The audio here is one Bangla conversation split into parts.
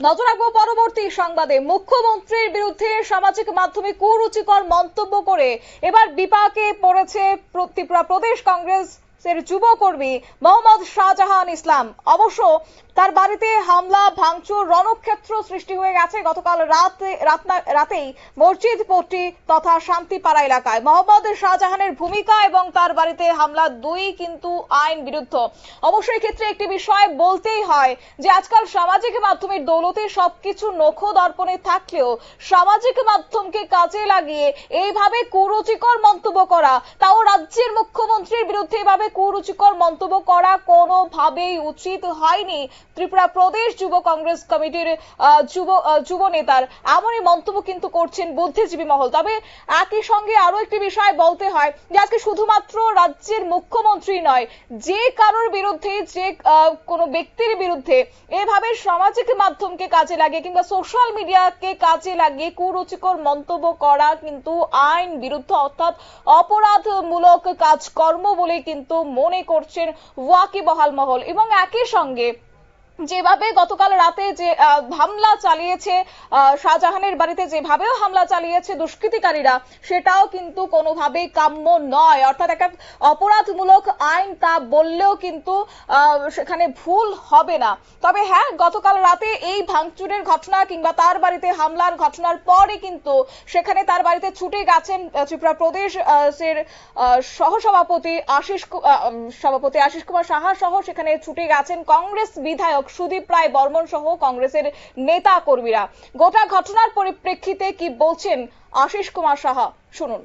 নজর রাখব পরবর্তী সংবাদে। মুখ্যমন্ত্রীর বিরুদ্ধে সামাজিক মাধ্যমে কুরুচিকর মন্তব্য করে এবার বিপাকে পড়েছে প্র- ত্রিপুরা প্রদেশ কংগ্রেসের যুবকর্মী মোহাম্মদ শাহজাহান ইসলাম। অবশ্য তার বাড়িতে হামলা, ভাঙচুর, রণক্ষেত্র সৃষ্টি হয়ে গেছে গতকাল রাতে রাতেই মসজিদ পট্টি তথা শান্তিপাড়া এলাকায়। মোহাম্মদ শাহজাহানের ভূমিকা এবং তার বাড়িতে হামলা দুই কিন্তু আইন বিরুদ্ধ। অবশ্যই ক্ষেত্রে একটি বিষয় বলতেই হয় যে, আজকাল সামাজিক মাধ্যমের দৌলতে সবকিছু নখ দর্পণে থাকলেও সামাজিক মাধ্যমকে কাজে লাগিয়ে এইভাবে কুরুচিকর মন্তব্য করা, তাও রাজ্যের মুখ্যমন্ত্রীর বিরুদ্ধে এভাবে কুরুচিকর মন্তব্য করা কোনোভাবেই উচিত হয়নি। ত্রিপুরা প্রদেশ যুব কংগ্রেস কমিটির যুব যুব নেতার এমনই মন্তব্য কিন্তু করছেন বুদ্ধিজীবী মহল। তবে একই সঙ্গে আরও একটি বিষয় বলতে হয় যে, আজকে শুধুমাত্র রাজ্যের মুখ্যমন্ত্রী নয়, যে কারোর বিরুদ্ধে, যে কোনো ব্যক্তির বিরুদ্ধে এভাবে সামাজিক মাধ্যমকে কাজে লাগিয়ে কিংবা সোশ্যাল মিডিয়াকে কাজে লাগিয়ে কুরুচিকর মন্তব্য করা কিন্তু আইন বিরুদ্ধ অর্থাৎ অপরাধমূলক কাজকর্ম বলে কিন্তু মনে করছেন ওয়াকিবহাল মহল এবং একই সঙ্গে যেভাবে গতকাল রাতে যে হামলা চালিয়েছে শাহজাহানের বাড়িতে যেভাবেও হামলা চালিয়েছে দুষ্কৃতিকারীরা সেটাও কিন্তু কোনোভাবেই কাম্য নয়। অর্থাৎ একটা অপরাধমূলক আইন তা বললেও কিন্তু সেখানে ভুল হবে না। তবে হ্যাঁ গতকাল রাতে এই ভাঙচুরের ঘটনা কিংবা তার বাড়িতে হামলার ঘটনার পরে কিন্তু সেখানে তার বাড়িতে ছুটে গেছেন ত্রিপুরা প্রদেশ এর, সহসভাপতি আশিস সভাপতি আশিস কুমার সাহা সহ সেখানে ছুটে গেছেন কংগ্রেস বিধায়ক সুদীপ রায় বর্মন সহ কংগ্রেসের নেতা কর্মীরা গোটা ঘটনার পরিপ্রেক্ষিতে কি বলছেন আশিস কুমার সাহা? শুনুন।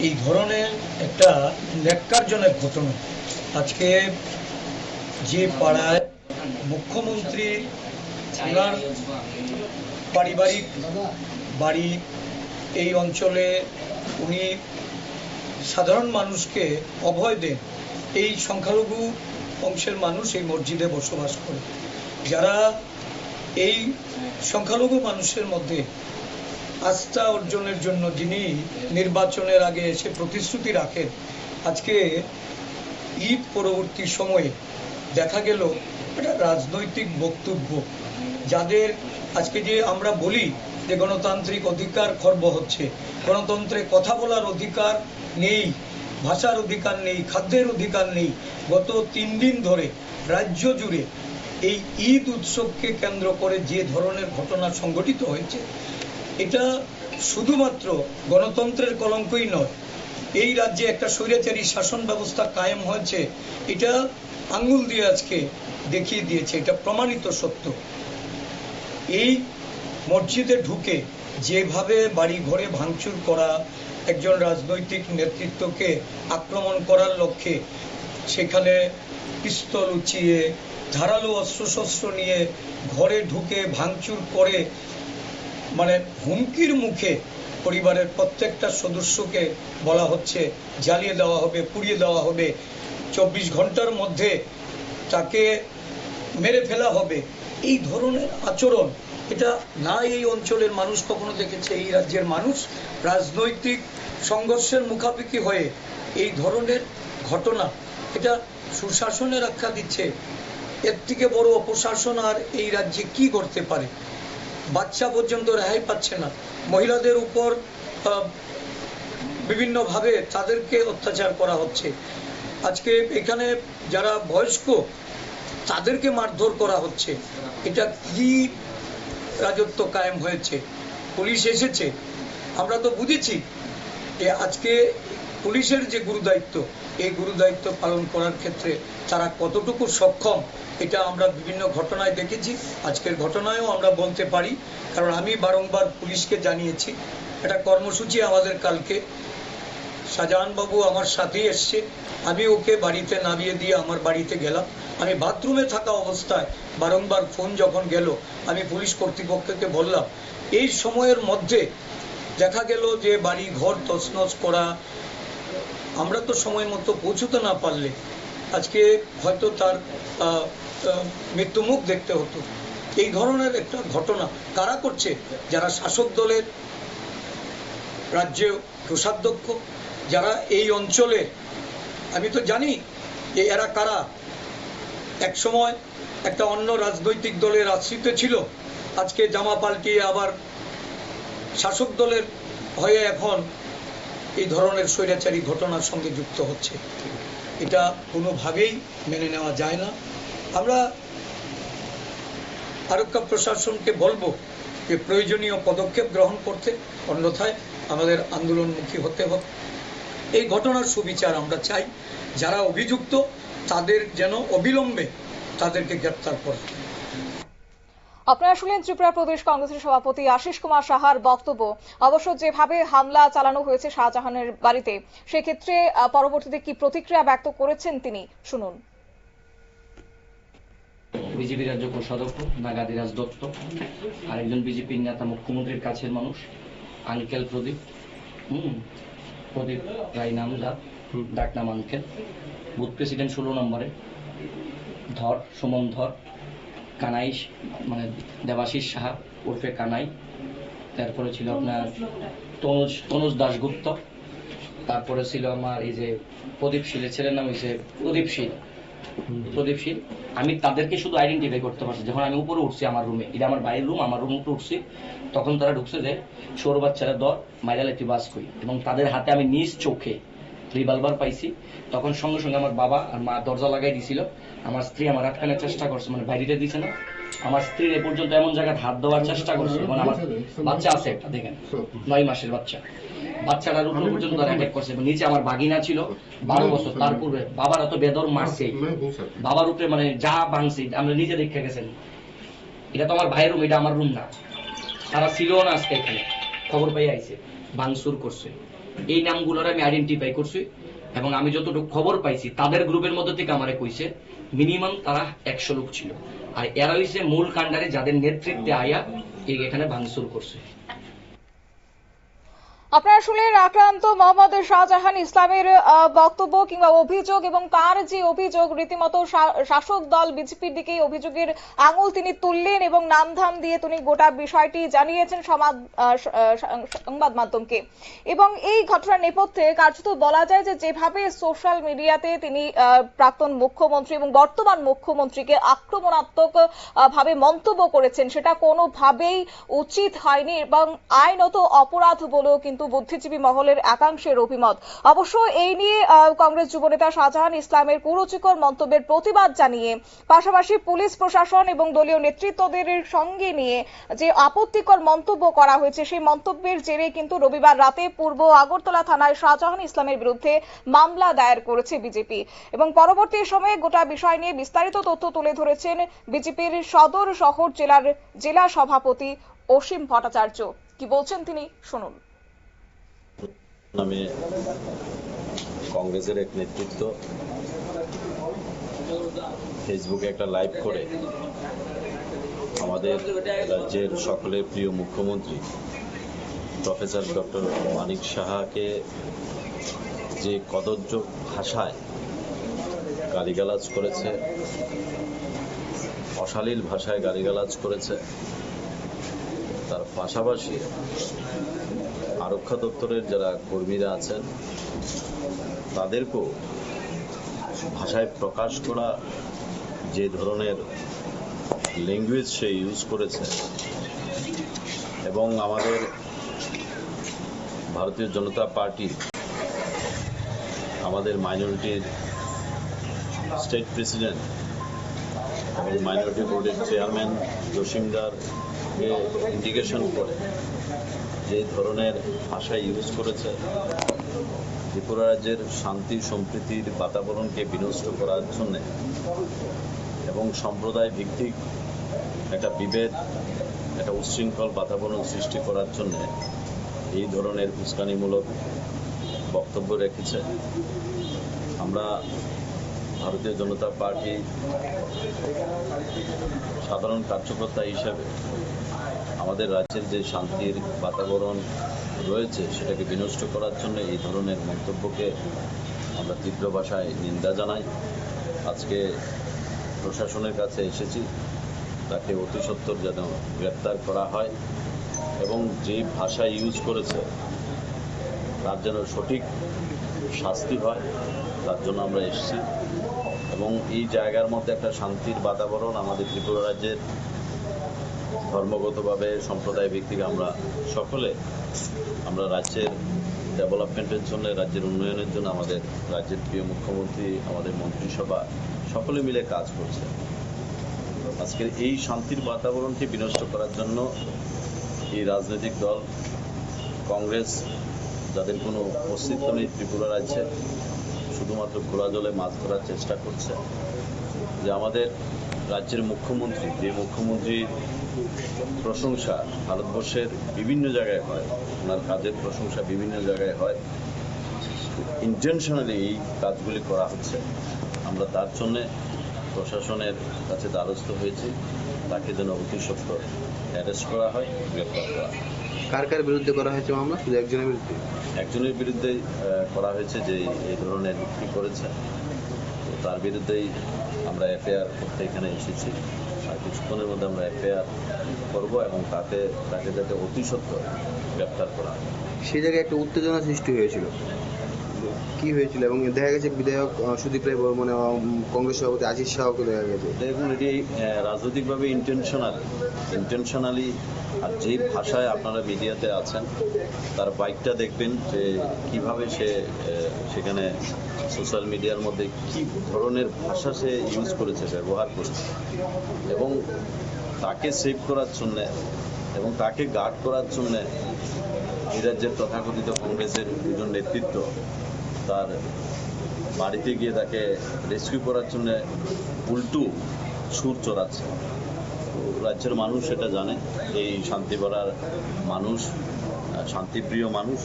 এই ধরনের একটা ন্যাক্কারজনক ঘটনা। আজকে যে পাড়ায় মুখ্যমন্ত্রী পারিবারিক বাড়ি এই অঞ্চলে উনি সাধারণ মানুষকে অভয় দেন। এই সংখ্যালঘু অংশের মানুষ এই মসজিদে বসবাস করে। যারা এই সংখ্যালঘু মানুষের মধ্যে আস্থা অর্জনের জন্য যিনি নির্বাচনের আগে এসে প্রতিশ্রুতি রাখেন, আজকে ঈদ পরবর্তী সময়ে দেখা গেল একটা রাজনৈতিক বক্তব্য। যাদের আজকে যে আমরা বলি যে গণতান্ত্রিক অধিকার খর্ব হচ্ছে। গণতন্ত্রে কথা বলার অধিকার নেই, ভাষার অধিকার নেই, খাদ্যের অধিকার নেই। গত তিন দিন ধরে রাজ্য জুড়ে এই ঈদ উৎসবকে কেন্দ্র করে যে ধরনের ঘটনা সংঘটিত হয়েছে, এটা শুধুমাত্র গণতন্ত্রের কলঙ্কই নয়, এই রাজ্যে একটা স্বৈরাচারী শাসন ব্যবস্থা কায়েম হয়েছে, এটা আঙ্গুল দিয়ে আজকে দেখিয়ে দিয়েছে, এটা প্রমাণিত সত্য। এই মসজিদে ঢুকে যেভাবে বাড়ি ঘরে ভাঙচুর করা, একজন রাজনৈতিক নেতৃত্বকে আক্রমণ করার লক্ষ্যে সেখানে পিস্তল উঁচিয়ে, ধারালো অস্ত্রশস্ত্র নিয়ে ঘরে ঢুকে ভাঙচুর করে মানে হুমকির মুখে পরিবারের প্রত্যেকটা সদস্যকে বলা হচ্ছে, জ্বালিয়ে দেওয়া হবে, পুড়িয়ে দেওয়া হবে। চব্বিশ ঘণ্টার মধ্যে তাকে মেরে ফেলা হবে। এই ধরনের আচরণ এটা না এই অঞ্চলের মানুষ, কখনো দেখেছে এই রাজ্যের মানুষ। রাজনৈতিক সংঘর্ষের মুখাপেক্ষি হয়ে এই ধরনের ঘটনা, এটা সুশাসনের আখ্যা দিচ্ছে। এর থেকে বড় অপশাসন আর এই রাজ্যে কি করতে পারে? বাচ্চা পর্যন্ত রেহাই পাচ্ছে না। মহিলাদের উপর বিভিন্নভাবে তাদেরকে অত্যাচার করা হচ্ছে। আজকে এখানে যারা বয়স্ক, তাদেরকে মারধর করা হচ্ছে। এটা কি রাজত্ব কায়েম হয়েছে, পুলিশ এসেছে। আমরা তো বুঝেছি যে আজকে পুলিশের যে গুরুদায়িত্ব, এই গুরুদায়িত্ব পালন করার ক্ষেত্রে তারা কতটুকু সক্ষম, এটা আমরা বিভিন্ন ঘটনায় দেখেছি। আজকের ঘটনায়ও আমরা বলতে পারি, কারণ আমি বারংবার পুলিশকে জানিয়েছি। একটা কর্মসূচি আমাদের কালকে শাহজাহান বাবু আমার সাথেই এসছে। আমি ওকে বাড়িতে নামিয়ে দিয়ে আমার বাড়িতে গেলাম। আমি বাথরুমে থাকা অবস্থায় বারংবার ফোন যখন গেল, আমি পুলিশ কর্তৃপক্ষকে বললাম, এই সময়ের মধ্যে দেখা গেল যে বাড়ি ঘর তছনছ করা, আমরা তো সময় মতো পৌঁছতে না পারলে, আজকে হয়তো তার মৃত্যুমুখ দেখতে হতো। এই ধরনের একটা ঘটনা কারা করছে? যারা শাসক দলের রাজ্যে কোষাধ্যক্ষ যারা এই অঞ্চলে, আমি তো জানি যে এরা কারা। এক সময় একটা অন্য রাজনৈতিক দলের আশ্রিত ছিল, আজকে জামা পাল্টিয়ে আবার শাসক দলের হয়ে এখন এই ধরনের স্বৈরাচারী ঘটনার সঙ্গে যুক্ত হচ্ছে। এটা কোনোভাবেই মেনে নেওয়া যায় না। আমরা আরক্ষা প্রশাসনকে বলব যে প্রয়োজনীয় পদক্ষেপ গ্রহণ করতে, অন্যথায় আমাদের আন্দোলনমুখী হতে হবে। এই ঘটনার সুবিচার আমরা চাই। যারা অভিযুক্ত তাদের যেন অবিলম্বে তাদেরকে গ্রেপ্তার করা। আপনারা শুনলেন ত্রিপুরা প্রদেশ কংগ্রেসের সভাপতি আশিস কুমার সাহার বক্তব্য। অবশ্য যেভাবে হামলা চালানো হয়েছে শাহজাহানের বাড়িতে সেক্ষেত্রে আহ, পরবর্তীতে কি প্রতিক্রিয়া ব্যক্ত করেছেন তিনি? শুনুন। বিজেপি রাজ্য কোষাধ্যক্ষ নাগাদিরাজ দত্ত আরেকজন বিজেপির নেতা মুখ্যমন্ত্রীর কাছের মানুষ আঙ্কেল প্রদীপ। হুম প্রদীপ রায় নাম যা ডাক নাম আঙ্কেল বুথ প্রেসিডেন্ট ষোলো নম্বরে ধর সুমন ধর কানাই মানে দেবাশিস সাহা ওরফে কানাই তারপরে ছিল আপনার তনুজ তনুজ দাশগুপ্ত তারপরে ছিল আমার এই যে প্রদীপ শীলের ছেলের নাম হয়েছে প্রদীপ শীল প্রদীপ শীল আমি তাদেরকে শুধু আইডেন্টিফাই করতে পারছি। যখন আমি উপরে উঠছি আমার রুমে এটা আমার বাইরের রুম আমার রুম উপরে উঠছি তখন তারা ঢুকছে যে ছোট বাচ্চারা দর মাইরালেটি বাস কই এবং তাদের হাতে আমি নিজ চোখে রিভলভার পাইছি। তখন সঙ্গে সঙ্গে আমার বাবা আর মা দরজা লাগাই দিছিল। আমার স্ত্রী আমার আটকানোর চেষ্টা করছে মানে বাইরে দিছে না। আমার স্ত্রী এ পর্যন্ত এমন জায়গায় হাত দেওয়ার চেষ্টা করছে মানে আমার বাচ্চা আছে একটা দেখেন নয় মাসের বাচ্চা। বাচ্চাটার উপর পর্যন্ত তারা অ্যাটাক করছে এবং নিচে আমার বাগিনা ছিল বারো বছর। তার পূর্বে বাবার এত বেদর মারছে। বাবার উপরে মানে যা ভাঙছি আমরা নিজে দেখে গেছেন। এটা তো আমার ভাইয়ের রুম এটা আমার রুম না। তারা ছিল না আজকে এখানে। খবর পাই আইছে ভাঙচুর করছে। এই নামগুলোর আমি আইডেন্টিফাই করছি এবং আমি যতটুকু খবর পাইছি তাদের গ্রুপের মধ্যে থেকে আমারে কইছে মিনিমাম তারা একশো লোক ছিল। আর এরা হইছে মূল কাণ্ডারে যাদের নেতৃত্বে আয়া এখানে ভাঙচুর করছে। আপনারা শুনলেন আক্রান্ত মোহাম্মদ শাহজাহান ইসলামের বক্তব্য কিংবা অভিযোগ এবং তার যে অভিযোগ, রীতিমতো শাসক দল বিজেপির দিকে অভিযোগের আঙুল তিনি তুললেন এবং নামধাম দিয়ে তিনি গোটা বিষয়টি জানিয়েছেন সংবাদ মাধ্যমকে। এবং এই ঘটনার নেপথ্যে কার্যত বলা যায় যে যেভাবে সোশ্যাল মিডিয়াতে তিনি প্রাক্তন মুখ্যমন্ত্রী এবং বর্তমান মুখ্যমন্ত্রীকে আক্রমণাত্মক ভাবে মন্তব্য করেছেন, সেটা কোনোভাবেই উচিত হয়নি এবং আইনত অপরাধ বলেও কিন্তু বুদ্ধিজীবী মহলের একাংশের অভিমত। অবশ্য এই নিয়ে কংগ্রেস যুবনেতা শাহজাহান ইসলামের কুরুচিকর মন্তব্যের প্রতিবাদ জানিয়ে, পাশাপাশি পুলিশ প্রশাসন এবং দলীয় নেতৃত্বদের সঙ্গে নিয়ে যে আপত্তিকর মন্তব্য করা হয়েছে, সেই মন্তব্যের জেরে কিন্তু রবিবার রাতে পূর্ব আগরতলা থানায় শাহজাহান ইসলামের বিরুদ্ধে মামলা দায়ের করেছে বিজেপি। এবং পরবর্তী সময়ে গোটা বিষয় নিয়ে বিস্তারিত তথ্য তুলে ধরেছেন বিজেপির সদর শহর জেলার জেলা সভাপতি অসীম ভট্টাচার্য। কি বলছেন তিনি? শুনুন। নামে কংগ্রেসের এক নেতৃত্ব ফেসবুকে একটা লাইভ করে আমাদের রাজ্যের সকলের প্রিয় মুখ্যমন্ত্রী, প্রফেসর ডক্টর মানিক সাহাকে যে কদর্য ভাষায় গালিগালাজ করেছে, অশালীল ভাষায় গালিগালাজ করেছে, তার পাশাপাশি আরক্ষা দপ্তরের যারা কর্মীরা আছেন, তাদেরকেও ভাষায় প্রকাশ করা যে ধরনের ল্যাঙ্গুয়েজ সে ইউজ করেছে এবং আমাদের ভারতীয় জনতা পার্টি, আমাদের মাইনরিটির স্টেট প্রেসিডেন্ট এবং মাইনরিটি বোর্ডের চেয়ারম্যান জসিমদারকে ইন্ডিকেশন করে। যে ধরনের ভাষা ইউজ করেছে, ত্রিপুরা রাজ্যের শান্তি, সম্প্রীতির বাতাবরণকে বিনষ্ট করার জন্য এবং সম্প্রদায় ভিত্তিক একটা বিভেদ, একটা উচ্ছৃঙ্খল বাতাবরণ সৃষ্টি করার জন্য এই ধরনের উস্কানিমূলক বক্তব্য রেখেছে। আমরা ভারতীয় জনতা পার্টি সাধারণ কার্যকর্তা হিসাবে আমাদের রাজ্যের যে শান্তির বাতাবরণ রয়েছে, সেটাকে বিনষ্ট করার জন্য এই ধরনের মন্তব্যকে আমরা তীব্র ভাষায় নিন্দা জানাই। আজকে প্রশাসনের কাছে এসেছি, তাকে অতি সত্বর যেন গ্রেপ্তার করা হয় এবং যে ভাষা ইউজ করেছে, তার যেন সঠিক শাস্তি হয়, তার জন্য আমরা এসেছি। এবং এই জায়গার মধ্যে একটা শান্তির বাতাবরণ আমাদের ত্রিপুরা রাজ্যের ধর্মগতভাবে, সম্প্রদায় ভিত্তিক আমরা সকলে, আমরা রাজ্যের ডেভেলপমেন্টের জন্য, রাজ্যের উন্নয়নের জন্য, আমাদের রাজ্যের প্রিয় মুখ্যমন্ত্রী, আমাদের মন্ত্রিসভা, সকলে মিলে কাজ করছে। আজকের এই শান্তির বাতাবরণকে বিনষ্ট করার জন্য এই রাজনৈতিক দল, কংগ্রেস, যাদের কোনো অস্তিত্ব নেই ত্রিপুরা রাজ্যে, শুধুমাত্র খোলা জলে মাছ ধরার চেষ্টা করছে। যে আমাদের রাজ্যের মুখ্যমন্ত্রী, যে মুখ্যমন্ত্রীর প্রশংসা ভারতবর্ষের বিভিন্ন জায়গায় হয় ওনার কাজের প্রশংসা বিভিন্ন জায়গায় হয়। ইন্টেনশনালি এই কাজগুলি করা হচ্ছে। আমরা তার জন্যে প্রশাসনের কাছে দ্বারস্থ হয়েছি। তাকে যেন অতি সত্তর অ্যারেস্ট করা হয় গ্রেপ্তার করা কার কার বিরুদ্ধে করা হয়েছে মামলা? শুধু একজনের বিরুদ্ধে? একজনের বিরুদ্ধেই আহ, করা হয়েছে যে এই ধরনের কি করেছে। তো তার বিরুদ্ধেই আমরা এফআইআর করতে এখানে এসেছি। কিছুক্ষণের মধ্যে আমরা এফআইআর করব এবং তাতে তাকে যাতে অতি সত্তর গ্রেপ্তার করা হয়। সেই জায়গায় একটা উত্তেজনা সৃষ্টি হয়েছিল। কি হয়েছিল? এবং দেখা গেছে বিধায়ক সুদীপ রায় বর্মন এবং কংগ্রেস সভাপতি আশিস শাহকে দেখা গেছে। দেখুন এটি রাজনৈতিকভাবে ইন্টেনশনাল ইন্টেনশনালি আর যেই ভাষায় আপনারা মিডিয়াতে আছেন তার বাইকটা দেখবেন যে কীভাবে সে সেখানে সোশ্যাল মিডিয়ার মধ্যে কি ধরনের ভাষা সে ইউজ করেছে, ব্যবহার করেছে? এবং তাকে সেভ করার জন্যে এবং তাকে গার্ড করার জন্যে এই রাজ্যের তথাকথিত কংগ্রেসের দুজন নেতৃত্ব তার বাড়িতে গিয়ে তাকে রেস্কিউ করার জন্য উল্টু সুর চড়াচ্ছে। রাজ্যের মানুষ এটা জানে, এই শান্তিপাড়ার মানুষ, শান্তিপ্রিয় মানুষ,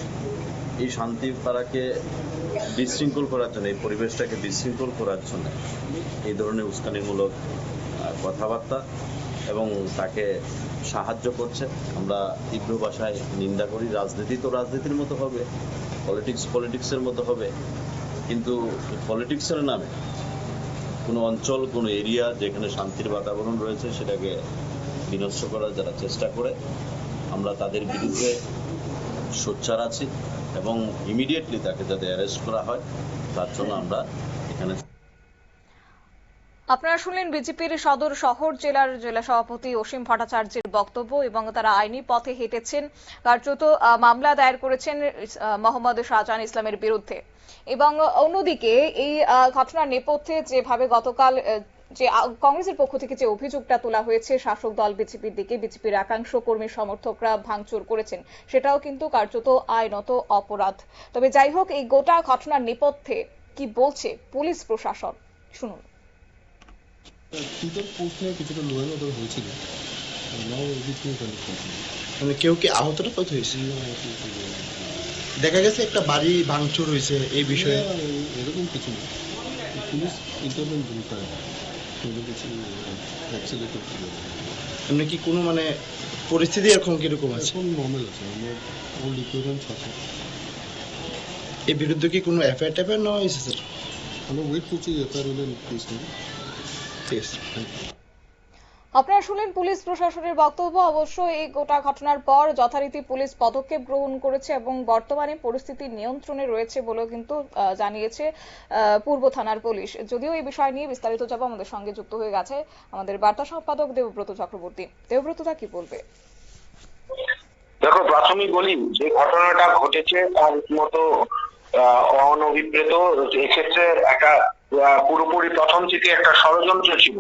এই শান্তিপাড়াকে বিশৃঙ্খল করার জন্য, এই পরিবেশটাকে বিশৃঙ্খল করার জন্য এই ধরনের উস্কানিমূলক কথাবার্তা এবং তাকে সাহায্য করছে। আমরা তীব্র ভাষায় নিন্দা করি, রাজনীতি তো রাজনীতির মতো হবে পলিটিক্স পলিটিক্সের মতো হবে, কিন্তু পলিটিক্সের নামে কোনো অঞ্চল, কোনো এরিয়া যেখানে শান্তির বাতাবরণ রয়েছে, সেটাকে বিনষ্ট করার যারা চেষ্টা করে, আমরা তাদের বিরুদ্ধে সোচ্চার আছি। এবং ইমিডিয়েটলি তাকে যাতে অ্যারেস্ট করা হয়, তার জন্য আমরা এখানে আপনারা শুনলেন বিজেপির সদর শহর জেলার জেলা সভাপতি অসীম ভট্টাচার্যের বক্তব্য এবং তারা আইনি পথে হেঁটেছেন, কার্যত মামলা দায়ের করেছেন মোহাম্মদ শাহজাহান ইসলামের বিরুদ্ধে। এবং অন্যদিকে এই ঘটনার নেপথ্যে যেভাবে গতকাল যে কংগ্রেসের পক্ষ থেকে যে অভিযোগটা তোলা হয়েছে শাসক দল বিজেপির দিকে বিজেপির একাংশ কর্মী সমর্থকরা ভাঙচুর করেছেন সেটাও কিন্তু কার্যত আইনত অপরাধ। তবে যাই হোক এই গোটা ঘটনার নেপথ্যে কি বলছে পুলিশ প্রশাসন? শুনুন। কিছুটা লোয়াল হয়েছিল। মানে কেউ কি আহত টাহত হয়েছে? দেখা গেছে একটা বাড়ি ভাঙচুর হয়েছে এই বিষয়ে। এরকম কিছু না। পুলিশ ইন্টারভেন কোনো কিছু এমনি কি কোনো মানে পরিস্থিতি এরকম কীরকম আছে? এখন নর্মাল আছে আমার ওল্ড ইকুইপমেন্টস আছে এর বিরুদ্ধে কি কোনো এফআইআর টাইপের নেওয়া হয়েছে স্যার আমরা ওয়েট করছি এফআইআর হলে ঠিক আছে আপনারা শুনলেন পুলিশ প্রশাসনের বক্তব্য। অবশ্য এই গোটা ঘটনার পর যথারীতি পুলিশ পদক্ষেপ গ্রহণ করেছে এবং বর্তমানে পরিস্থিতি নিয়ন্ত্রণে রয়েছে বলেও কিন্তু জানিয়েছে পূর্ব থানার পুলিশ। যদিও এই বিষয় নিয়ে বিস্তারিত যাব আমাদের সঙ্গে যুক্ত হয়ে গেছে আমাদের বার্তা সম্পাদক দেবব্রত চক্রবর্তী। দেবব্রত দা, কি বলবে? দেখো প্রাথমিক বলি, যে ঘটনাটা ঘটেছে তার মতো অনভিপ্রেত। এক্ষেত্রে একটা পুরোপুরি প্রথম থেকে একটা ষড়যন্ত্র ছিল।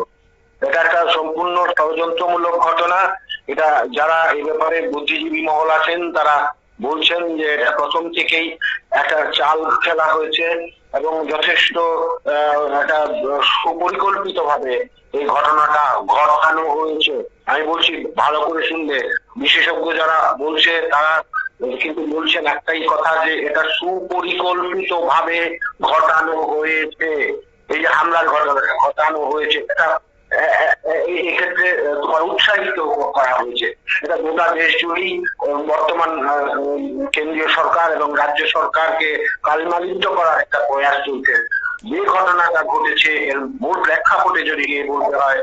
এটা একটা সম্পূর্ণ ষড়যন্ত্রমূলক ঘটনা। এটা যারা এই ব্যাপারে বুদ্ধিজীবী মহল আছেন, তারা বলছেন যে এটা প্রথম থেকেই একটা চাল খেলা হয়েছে এবং যথেষ্ট একটা সুপরিকল্পিত ভাবে এই ঘটনাটা ঘটানো হয়েছে। আমি বলছি, ভালো করে শুনলে। বিশেষজ্ঞ যারা বলছে, তারা কিন্তু বলছেন একটাই কথা যে এটা সুপরিকল্পিত ভাবে ঘটানো হয়েছে। এই যে হামলার ঘটনা, ঘটানো হয়েছে, এটা এক্ষেত্রে তোমার উৎসাহিত করা হয়েছে। এটা গোটা দেশ জুড়েই বর্তমান কেন্দ্রীয় সরকার এবং রাজ্য সরকারকে করার একটা প্রয়াস চলছে। যে ঘটনাটা ঘটেছে, এর মূল প্রেক্ষাপটে যদি গিয়ে বলতে হয়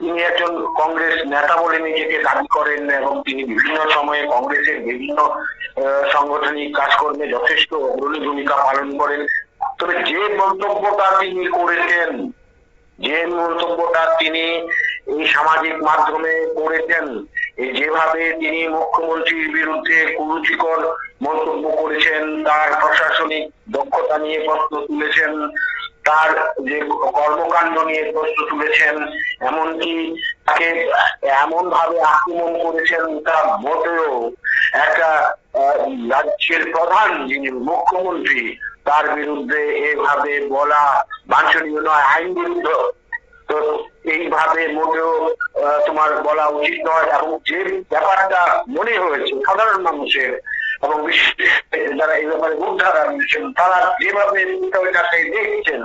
তিনি একজন কংগ্রেস নেতা বলে নিজেকে দাবি করেন এবং তিনি বিভিন্ন সময়ে কংগ্রেসের বিভিন্ন সাংগঠনিক কাজকর্মে যথেষ্ট অগ্রণী ভূমিকা পালন করেন। তবে যে মন্তব্যটা তিনি করেছেন যে মন্তব্যটা তিনি এই সামাজিক মাধ্যমে করেছেন যেভাবে তিনি মুখ্যমন্ত্রীর বিরুদ্ধে কুরুচিকর মন্তব্য করেছেন, তার প্রশাসনিক দক্ষতা নিয়ে প্রশ্ন তুলেছেন, তার যে কর্মকাণ্ড নিয়ে প্রশ্ন তুলেছেন, এমনকি তাকে এমন ভাবে আক্রমণ করেছেন, তা মোটেও একটা রাজ্যের প্রধান যিনি মুখ্যমন্ত্রী তার বিরুদ্ধে এভাবে বলা বাঞ্ছনীয় নয়, আইন বিরুদ্ধ। তো এইভাবে মোটেও তোমার বলা উচিত নয় এবং যে ব্যাপারটা মনে হয়েছে সাধারণ মানুষের এবং যারা এই ব্যাপারে উদ্ধারা রয়েছেন তারা যেভাবে দেখছেন,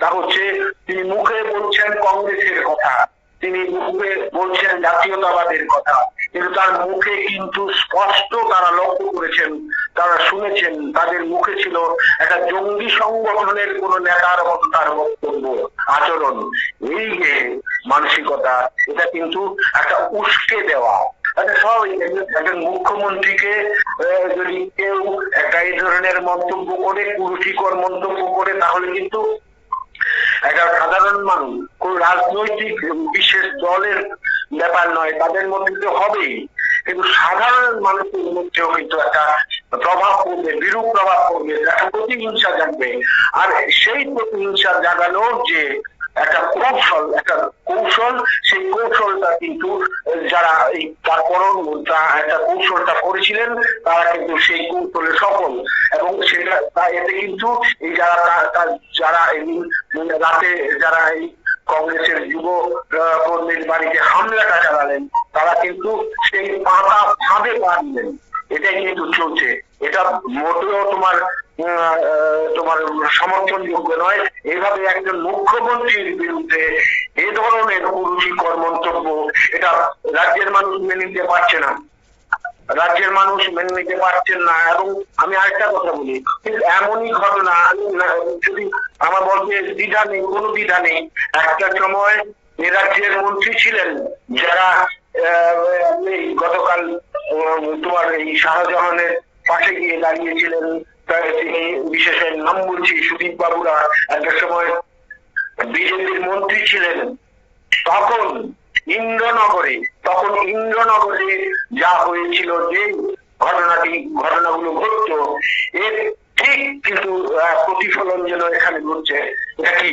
তা হচ্ছে তিনি মুখে বলছেন কংগ্রেসের কথা। তিনি মুখে বলছেন জাতীয়তাবাদের কথা। কিন্তু তার মুখে কিন্তু স্পষ্ট তারা লক্ষ্য করেছেন, তারা শুনেছেন, তাদের মুখে ছিল একটা জঙ্গি সংগঠনের কোন নেতার মতো তার বক্তব্য, আচরণ। এই যে মানসিকতা, এটা কিন্তু একটা উস্কে দেওয়া। আচ্ছা একজন- মুখ্যমন্ত্রীকে যদি কেউ একটা এই ধরনের মন্তব্য করে, কুরুচিকর মন্তব্য করে, তাহলে কিন্তু একটা সাধারণ মানুষ, কোন রাজনৈতিক বিশেষ দলের ব্যাপার নয়, তাদের মধ্যে তো হবেই। কিন্তু সাধারণ মানুষের মধ্যেও কিন্তু একটা প্রভাব পড়বে, বিরূপ প্রভাব পড়বে, একটা প্রতিহিংসা জাগবে। আর সেই প্রতিহিংসা জাগানোর যে একটা কৌশল একটা কৌশল, সেই কৌশলটা কিন্তু যারা এই তারপরও তা একটা কৌশলটা করেছিলেন, তারা কিন্তু সেই কৌশলে সফল। এবং সেটা এতে কিন্তু এই যারা যারা এই রাতে যারা এই কংগ্রেসের যুব কর্মীর বাড়িতে হামলাটা চালালেন, তারা কিন্তু সেই পাতা ফাঁদে পা দিলেন। এটাই কিন্তু চলছে। এটা মোটেও তোমার তোমার সমর্থনযোগ্য নয়। এইভাবে একজন মুখ্যমন্ত্রীর বিরুদ্ধে এ ধরনের কুরুচিকর মন্তব্য এটা রাজ্যের মানুষ মেনে নিতে পারছে না। রাজ্যের মানুষ মেনে নিতে পারছেন না এবং আমি আরেকটা কথা বলি এমনই ঘটনা যদি আমার বলতে দ্বিধা নেই, কোনো দ্বিধা নেই, একটা সময় এ রাজ্যের মন্ত্রী ছিলেন যারা গতকাল তোমার এই শাহজাহানের পাশে গিয়ে দাঁড়িয়েছিলেন। তিনি বিশেষের নাম বলছি সুদীপ বাবুরা। একটা সময় বিজেপির মন্ত্রী ছিলেন। তখন ইন্দ্রনগরে তখন ইন্দ্রনগরে যা হয়েছিল যে ঘটনাটি, ঘটনাগুলো ঘটতো, এর ঠিক কিন্তু প্রতিফলন যেন এখানে ঘটছে, এটা কি?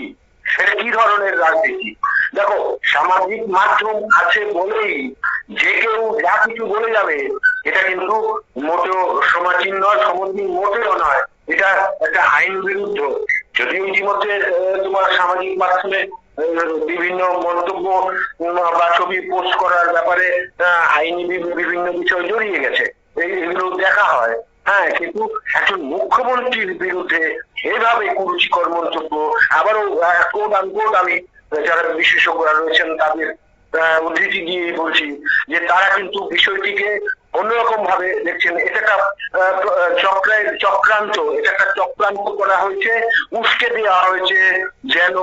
এটা কি ধরনের রাজনীতি? দেখো, সামাজিক মাধ্যম আছে বলেই যে কেউ যা কিছু বলে যাবে, এটা কিন্তু মোটেও সমাজীন নয় সমদ্বীন মোটেও নয়। এটা একটা আইন বিরুদ্ধ। যদিও ইতিমধ্যে তোমার সামাজিক মাধ্যমে বিভিন্ন মন্তব্য বা ছবি পোস্ট করার ব্যাপারে আইনি বিভিন্ন বিষয় জড়িয়ে গেছে। এগুলো দেখা হয়। হ্যাঁ কিন্তু একজন মুখ্যমন্ত্রীর বিরুদ্ধে এভাবে কুরুচিকর মন্তব্য, আবারও আনকোড আমি যারা বিশেষজ্ঞরা রয়েছেন তাদের উদ্ধৃতি দিয়ে বলছি যে তারা কিন্তু বিষয়টিকে অন্যরকম ভাবে দেখছেন। এটা একটা চক্রের চক্রান্ত, এটা একটা চক্রান্ত করা হয়েছে, উস্কে দেওয়া হয়েছে যেন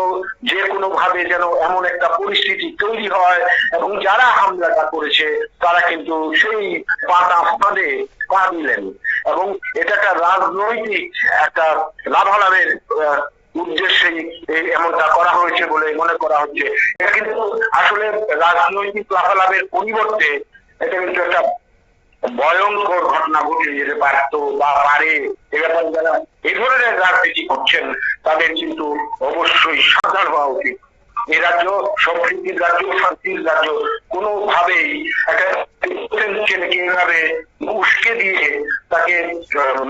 যে কোনো ভাবে যেন এমন একটা পরিস্থিতি তৈরি হয় এবং যারা হামলাটা করেছে তারা কিন্তু সেই পাতা ফাঁদে পা দিলেন। এবং এটা একটা রাজনৈতিক একটা লাভালাভের উদ্দেশ্যেই এমনটা করা হয়েছে বলে মনে করা হচ্ছে। এটা কিন্তু আসলে রাজনৈতিক লাভালাভের পরিবর্তে এটা কিন্তু একটা ভয়ঙ্কর ঘটনা ঘটে যেতে পারতো বা পারে। এ ব্যাপারে যারা এ ধরনের রাজনীতি করছেন, তাদের কিন্তু অবশ্যই সাবধান হওয়া উচিত। এই রাজ্য সম্প্রীতির রাজ্য, শান্তির রাজ্য, কোনোভাবেই একটা উস্কে দিয়ে তাকে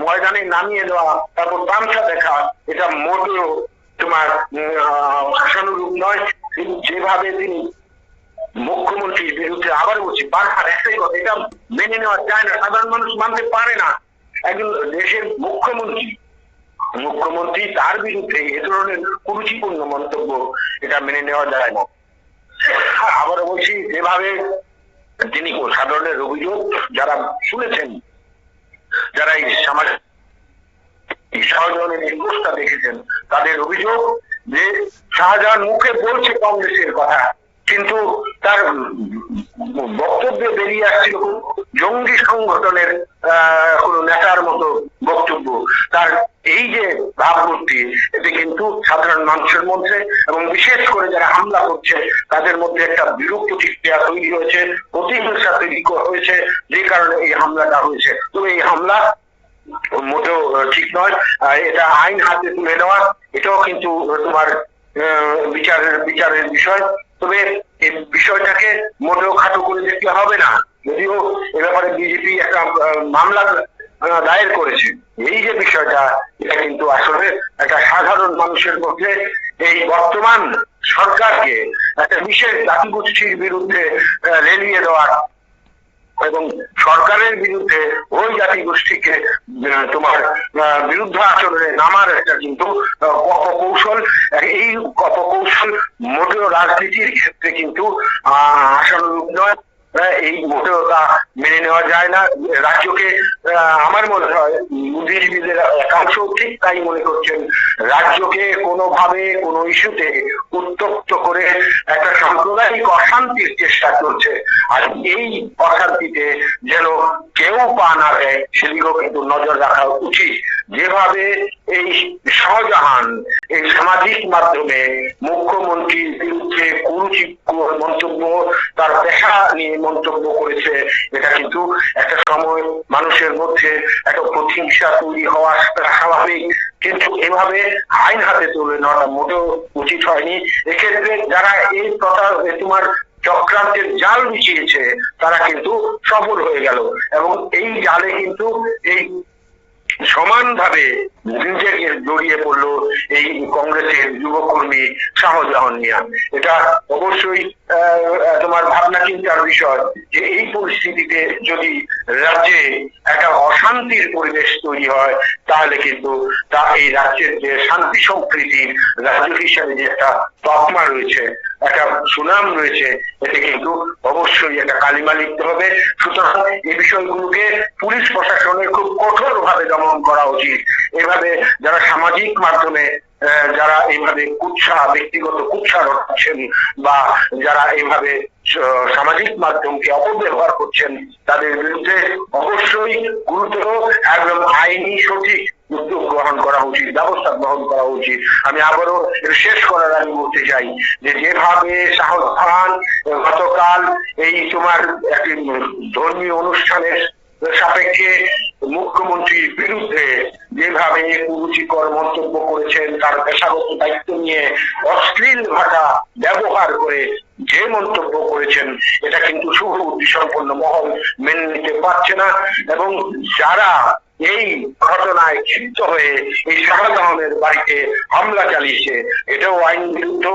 ময়দানে নামিয়ে দেওয়া, তারপর তামসা দেখা, এটা মোটেও তোমার ভাষানুরূপ নয়। যেভাবে তিনি মুখ্যমন্ত্রীর বিরুদ্ধে আবার বলছি, বারবার একটাই কথা, এটা মেনে নেওয়া যায় না, সাধারণ মানুষ মানতে পারে না। একজন দেশের মুখ্যমন্ত্রী মুখ্যমন্ত্রী তার বিরুদ্ধে এ ধরনের কুরুচিপূর্ণ মন্তব্য এটা মেনে নেওয়া যায় না। আর আবারও বলছি, যেভাবে তিনি সাধারণের অভিযোগ যারা শুনেছেন, যারা এই সমাজ এই শাহজাহানের পোস্টটা দেখেছেন, তাদের অভিযোগ যে শাহজাহান মুখে বলছে কংগ্রেসের কথা। কিন্তু তার বক্তব্যে বেরিয়ে আসছিল জঙ্গি সংগঠনের কোনো নেতার মতো বক্তব্য। তার এই যে ভাবমূর্তি এতে কিন্তু সাধারণ মানুষের মধ্যে এবং বিশেষ করে যারা হামলা করছে, তাদের মধ্যে একটা বিরূপ প্রতিক্রিয়া তৈরি হয়েছে, প্রতিহিংসা তৈরি হয়েছে, যে কারণে এই হামলাটা হয়েছে। তো এই হামলা মোটেও ঠিক নয়। এটা আইন হাতে তুলে নেওয়া, এটাও কিন্তু তোমার বিচারের বিচারের বিষয়। তবে এই বিষয়টাকে মোটেও খাটো করে দেখতে হবে না। যদিও এ ব্যাপারে বিজেপি একটা মামলা দায়ের করেছে। এই যে বিষয়টা, এটা কিন্তু আসলে একটা সাধারণ মানুষের মধ্যে এই বর্তমান সরকারকে একটা বিশেষ জাতিগোষ্ঠীর বিরুদ্ধে রেলিয়ে দেওয়ার এবং সরকারের বিরুদ্ধে ওই জাতি গোষ্ঠীকে তোমার বিরুদ্ধ আচরণে নামার একটা কিন্তু অপকৌশল এই অপকৌশল মোটেও রাজনীতির ক্ষেত্রে কিন্তু আহ, আশানুরূপ নয়। এই মোটেও তা মেনে নেওয়া যায় না। রাজ্যকে আমার মনে হয় বুদ্ধিজীবীদের একাংশ ঠিক তাই মনে করছেন। রাজ্যকে কোনোভাবে, কোনো ইস্যুতে উত্তপ্ত করে একটা সাম্প্রদায়িক অশান্তির চেষ্টা চলছে। আর এই অশান্তিতে যেন কেউ পা না দেয়, সেদিকেও কিন্তু নজর রাখা উচিত। যেভাবে এই শাহজাহান, এই সামাজিক মাধ্যমে মুখ্যমন্ত্রীর বিরুদ্ধে কুরুচিকর মন্তব্য, তার পেশা নিয়ে মন্তব্য করেছে। এটা কিন্তু একটা সময় মানুষের মধ্যে একটা প্রতিহিংসা তৈরি হওয়া স্বাভাবিক। কিন্তু এভাবে আইন হাতে তুলে নেওয়াটা মোটেও উচিত হয়নি। এক্ষেত্রে যারা এই কথা তোমার চক্রান্তের জাল বিছিয়েছে তারা কিন্তু সফল হয়ে গেল। এবং এই জালে কিন্তু এই সমানভাবে নিজেকে জড়িয়ে পড়ল এই কংগ্রেসের যুবকর্মী শাহজাহান মিয়া। এটা অবশ্যই তোমার ভাবনা চিন্তার বিষয় যে এই পরিস্থিতিতে যদি রাজ্যে একটা অশান্তির পরিবেশ তৈরি হয়, তাহলে কিন্তু তা এই রাজ্যের যে শান্তি সম্প্রীতির রাজ্য হিসাবে যে একটা তকমা রয়েছে একটা সুনাম রয়েছে এতে কিন্তু অবশ্যই একটা কালিমা লিখতে হবে। সুতরাং এই বিষয়গুলোকে পুলিশ প্রশাসনের খুব কঠোর ভাবে দমন করা উচিত। এভাবে যারা সামাজিক মাধ্যমে যারা এইভাবে কুৎসা, ব্যক্তিগত কুৎসা রটাচ্ছেন বা যারা এইভাবে সামাজিক মাধ্যমকে অপব্যবহার করছেন, তাদের বিরুদ্ধে অবশ্যই গুরুতর একদম আইনি সঠিক উদ্যোগ গ্রহণ করা উচিত, ব্যবস্থা গ্রহণ করা উচিত। আমি আবারও শেষ করার আগে বলতে চাই যে যেভাবে খান গতকাল এই তোমার একটি ধর্মীয় অনুষ্ঠানের সাপেক্ষে মুখ্যমন্ত্রীর বিরুদ্ধে যেভাবে কুরুচিকর মন্তব্য করেছেন, তার পেশাগত দায়িত্ব নিয়ে অশ্লীল ভাষা ব্যবহার করে যে মন্তব্য করেছেন, এটা কিন্তু শুভ সম্পন্ন মহল মেনে নিতে পারছে না। এবং যারা এই ঘটনায় ক্ষিপ্ত হয়ে এই শাহজাহানের বাড়িতে হামলা চালিয়েছে, এটাও আইন বিরুদ্ধ।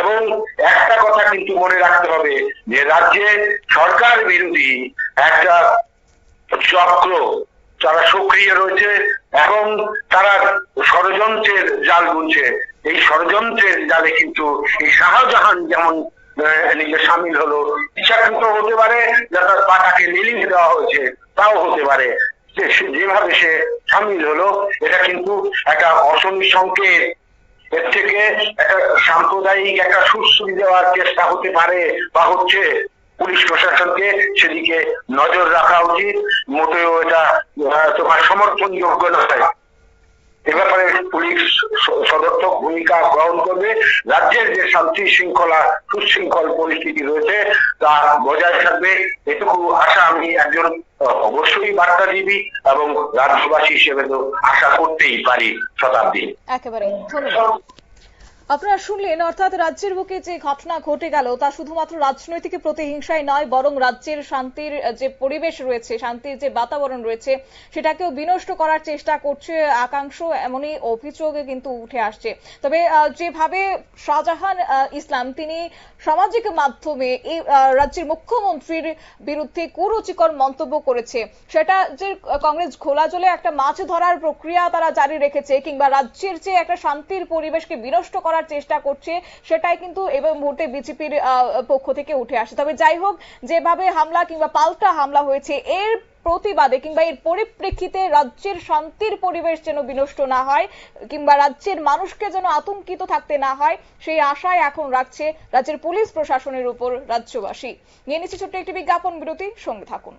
এবং একটা কথা কিন্তু মনে রাখতে হবে, যে রাজ্যে সরকার বিরোধী একটা চক্র তারা সক্রিয় রয়েছে এবং তারা ষড়যন্ত্রের জাল বুনছে এই ষড়যন্ত্রের জালে কিন্তু এই শাহজাহান যেমন নিজে সামিল হলো, ইচ্ছাকৃত হতে পারে, যে তার পাটাকে লিলিয়ে দেওয়া হয়েছে, তাও হতে পারে। যেভাবে সে সামিল হলো, এটা কিন্তু একটা অশনি সংকেত। এর থেকে একটা সাম্প্রদায়িক একটা সুশ্রী দেওয়ার চেষ্টা হতে পারে বা হচ্ছে। পুলিশ প্রশাসনকে সেদিকে নজর রাখা উচিত। মোটেও এটা তোমার সমর্থনযোগ্য নয়। এ ব্যাপারে পুলিশ সদর্থক ভূমিকা গ্রহণ করবে। রাজ্যের যে শান্তি শৃঙ্খলা, সুশৃঙ্খল পরিস্থিতি রয়েছে, তা বজায় থাকবে। এটুকু আশা আমি একজন অবশ্যই বার্তাজীবী এবং রাজ্যবাসী হিসেবে তো আশা করতেই পারি শতাব্দী একেবারে আপনারা শুনলেন, অর্থাৎ রাজ্যের বুকে যে ঘটনা ঘটে গেল, তা শুধুমাত্র রাজনৈতিক প্রতিহিংসাই নয়, বরং রাজ্যের শান্তির যে পরিবেশ রয়েছে, শান্তির যে বাতাবরণ রয়েছে, সেটাকেও বিনষ্ট করার চেষ্টা করছে একাংশ। এমনই অভিযোগে কিন্তু উঠে আসছে। তবে যেভাবে শাহজাহান ইসলাম, তিনি সামাজিক মাধ্যমে এই রাজ্যের মুখ্যমন্ত্রীর বিরুদ্ধে কুরুচিকর মন্তব্য করেছে, সেটা যে কংগ্রেস ঘোলা জলে একটা মাছ ধরার প্রক্রিয়া তারা জারি রেখেছে, কিংবা রাজ্যের যে একটা শান্তির পরিবেশকে বিনষ্ট করার করার চেষ্টা করছে, সেটাই কিন্তু এবার মুহূর্তে বিজেপির পক্ষ থেকে উঠে আসে। তবে যাই হোক, যেভাবে হামলা কিংবা পাল্টা হামলা হয়েছে, এর প্রতিবাদে কিংবা এর পরিপ্রেক্ষিতে রাজ্যের শান্তির পরিবেশ যেন বিনষ্ট না হয়, কিংবা রাজ্যের মানুষকে যেন আতঙ্কিত থাকতে না হয়, সেই আশায় এখন রাখছে রাজ্যের পুলিশ প্রশাসনের উপর রাজ্যবাসী। নিয়ে নিচ্ছে ছোট্ট একটি বিজ্ঞাপন, বিরতি, সঙ্গে থাকুন।